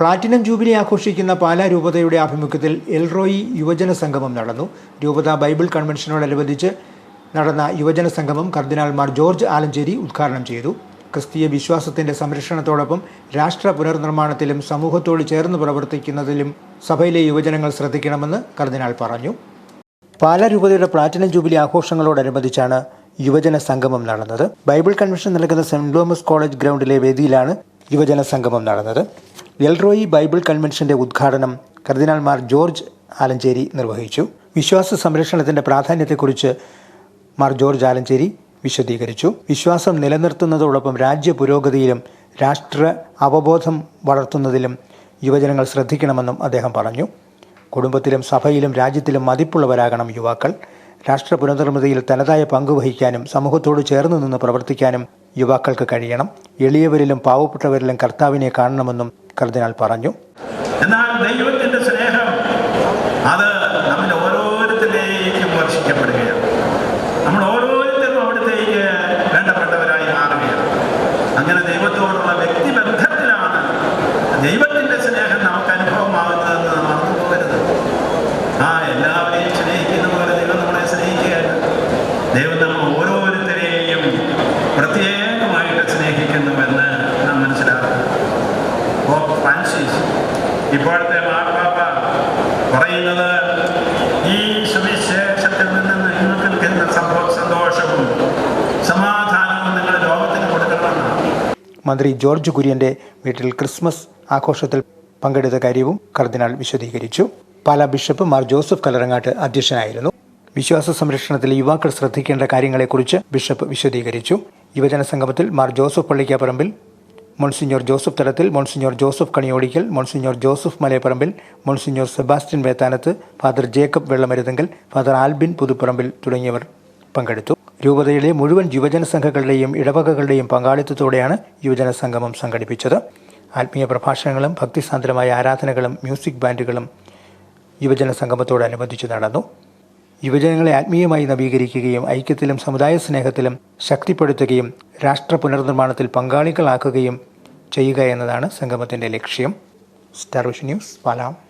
Platinum jubilee ആഘോഷിക്കുന്ന പാലാ രൂപതയുടെ ആഭിമുഖ്യത്തിൽ എൽറോയി യുവജന സംഗമം നടന്നു. രൂപത ബൈബിൾ കൺവെൻഷനോടനുബന്ധിച്ച് നടന്ന യുവജന സംഗമം കർദിനാൾമാർ ജോർജ് ആലഞ്ചേരി ഉദ്ഘാടനം ചെയ്തു. ക്രിസ്തീയ വിശ്വാസത്തിന്റെ സംരക്ഷണത്തോടൊപ്പം രാഷ്ട്ര പുനർനിർമ്മാണത്തിലും സമൂഹത്തോട് ചേർന്ന് പ്രവർത്തിക്കുന്നതിലും സഭയിലെ യുവജനങ്ങൾ ശ്രദ്ധിക്കണമെന്ന് കർദിനാൾ പറഞ്ഞു. പാലാ രൂപതയുടെ പ്ലാറ്റിനം ജൂബിലി ആഘോഷങ്ങളോടനുബന്ധിച്ചാണ് യുവജന സംഗമം നടന്നത്. ബൈബിൾ കൺവെൻഷൻ നൽകുന്ന സെന്റ് തോമസ് കോളേജ് ഗ്രൗണ്ടിലെ വേദിയിലാണ് യുവജന സംഗമം നടന്നത്. എൽറോയി ബൈബിൾ കൺവെൻഷന്റെ ഉദ്ഘാടനം കർദിനാൾമാർ ജോർജ് ആലഞ്ചേരി നിർവഹിച്ചു. വിശ്വാസ സംരക്ഷണത്തിന്റെ പ്രാധാന്യത്തെക്കുറിച്ച് മാർ ജോർജ് ആലഞ്ചേരി വിശദീകരിച്ചു. വിശ്വാസം നിലനിർത്തുന്നതോടൊപ്പം രാജ്യ പുരോഗതിയിലും രാഷ്ട്ര അവബോധം വളർത്തുന്നതിലും യുവജനങ്ങൾ ശ്രദ്ധിക്കണമെന്നും അദ്ദേഹം പറഞ്ഞു. കുടുംബത്തിലും സഭയിലും രാജ്യത്തിലും മതിപ്പുള്ളവരാകണം യുവാക്കൾ. രാഷ്ട്ര പുനർനിർമ്മിതിയിൽ തനതായ പങ്കുവഹിക്കാനും സമൂഹത്തോട് ചേർന്ന് നിന്ന് പ്രവർത്തിക്കാനും യുവാക്കൾക്ക് കഴിയണം. എളിയവരിലും പാവപ്പെട്ടവരിലും കർത്താവിനെ കാണണമെന്നും കർദിനാൾ പറഞ്ഞു. എന്നാൽ ദൈവത്തിന്റെ സ്നേഹം അത് നമ്മൾ ഓരോരുത്തരിലേക്കും വർഷിക്കപ്പെടുകയാണ്. നമ്മൾ ഓരോരുത്തരും അവിടത്തേക്ക് വേണ്ടപ്പെട്ടവരായി മാറുകയാണ്. അങ്ങനെ ദൈവത്തോടുള്ള വ്യക്തിബന്ധത്തിലാണ് ദൈവം നമ്മൾ ഓരോരുത്തരെയും പ്രത്യേകമായിട്ട് സ്നേഹിക്കുന്നുവെന്ന് നാം ഫ്രാൻസിസ് ഇപ്പോഴത്തെ മാർപ്പാപ്പ പറയുന്നത് ഈ സുവിശേഷത്തിൽ നിന്ന് നിങ്ങൾക്ക് സംഭവ സന്തോഷവും സമാധാനവും നിങ്ങൾ ലോകത്തിന് കൊടുക്കണമെന്നാണ്? മന്ത്രി ജോർജ് കുര്യന്റെ വീട്ടിൽ ക്രിസ്മസ് ആഘോഷത്തിൽ പങ്കെടുത്ത കാര്യവും കർദിനാൾ വിശദീകരിച്ചു. പാലാ ബിഷപ്പ് മാർ ജോസഫ് കലറങ്ങാട്ട് അധ്യക്ഷനായിരുന്നു. വിശ്വാസ സംരക്ഷണത്തിൽ യുവാക്കൾ ശ്രദ്ധിക്കേണ്ട കാര്യങ്ങളെക്കുറിച്ച് ബിഷപ്പ് വിശദീകരിച്ചു. യുവജന സംഗമത്തിൽ Mar Joseph Pallikkaparambil monsignor Joseph Thalathil monsignor Joseph Kaniyodickal monsignor Joseph Malayaparambil monsignor Sebastian Vethanath father Jacob വെള്ളമരുതെങ്കിൽ father Albin Puthuparambil തുടങ്ങിയവർ പങ്കെടുത്തു. രൂപതയിലെ മുഴുവൻ യുവജന സംഘങ്ങളുടെയും ഇടവകകളുടെയും പങ്കാളിത്തത്തോടെയാണ് യുവജന സംഗമം സംഘടിപ്പിച്ചത്. ആത്മീയ പ്രഭാഷണങ്ങളും ഭക്തിസാന്ദ്രമായ ആരാധനകളും മ്യൂസിക് ബാൻഡുകളും യുവജന സംഗമത്തോടനുബന്ധിച്ച് നടന്നു. യുവജനങ്ങളെ ആത്മീയമായി നവീകരിക്കുകയും ഐക്യത്തിലും സമുദായ സ്നേഹത്തിലും ശക്തിപ്പെടുത്തുകയും രാഷ്ട്ര പുനർനിർമ്മാണത്തിൽ പങ്കാളികളാക്കുകയും ചെയ്യുക എന്നതാണ് സംഗമത്തിന്റെ ലക്ഷ്യം. Star news പാലാം.